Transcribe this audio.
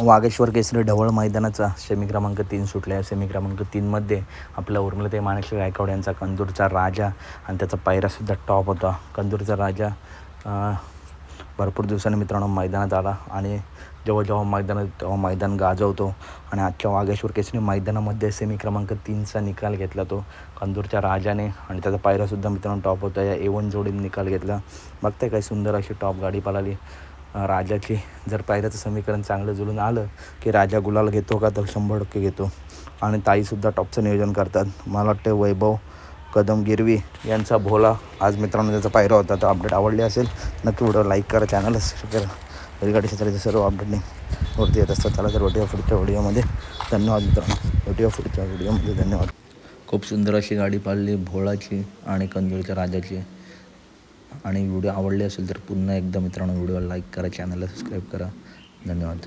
वागेश्वर केसरी ढवळ मैदानाचा semi क्रमांक तीन सुटला. आहे सेमी क्रमांक तीनमध्ये आपला उर्मिला ते माणिक गायकवाड यांचा कंदूरचा राजा आणि त्याचा पायरासुद्धा टॉप होता. कंदूरचा राजा भरपूर दिवसांनी मित्रांनो मैदानात आला आणि जेव्हा जेव्हा मैदानात तेव्हा मैदान गाजवतो आणि आजच्या वागेश्वर केसरी मैदानामध्ये सेमी क्रमांक तीनचा निकाल घेतला तो. कंदूरच्या राजाने आणि त्याचा पायरासुद्धा मित्रांनो टॉप होता. या एवन जोडीने निकाल घेतला. बघते काय सुंदर अशी टॉप गाडी पळाली. राजाची जर पायऱ्याचं समीकरण चांगलं जुळून आलं की राजा गुलाल घेतो का तर शंभर टक्के घेतो. आणि ताईसुद्धा टॉपचं नियोजन करतात. मला वाटतं वैभव कदम गिरवी यांचा भोला आज मित्रांनो त्याचा पायरा होता. तर अपडेट आवडली असेल नक्की व्हिडिओ लाईक करा चॅनल सबस्क्राईब करा. बैलगाडी क्षेत्राचे सर्व अपडेटने वरती येत असतात. चला तर भेटूया पुढच्या व्हिडिओमध्ये. धन्यवाद मित्रांनो. भेटूया पुढच्या व्हिडिओमध्ये. धन्यवाद. खूप सुंदर अशी गाडी पाळली भोळाची आणि कंदूरच्या राजाची. आणि व्हिडिओ आवडले असेल तर पुन्हा एकदा मित्रांनो व्हिडिओला लाईक करा चॅनलला सबस्क्राईब करा. धन्यवाद.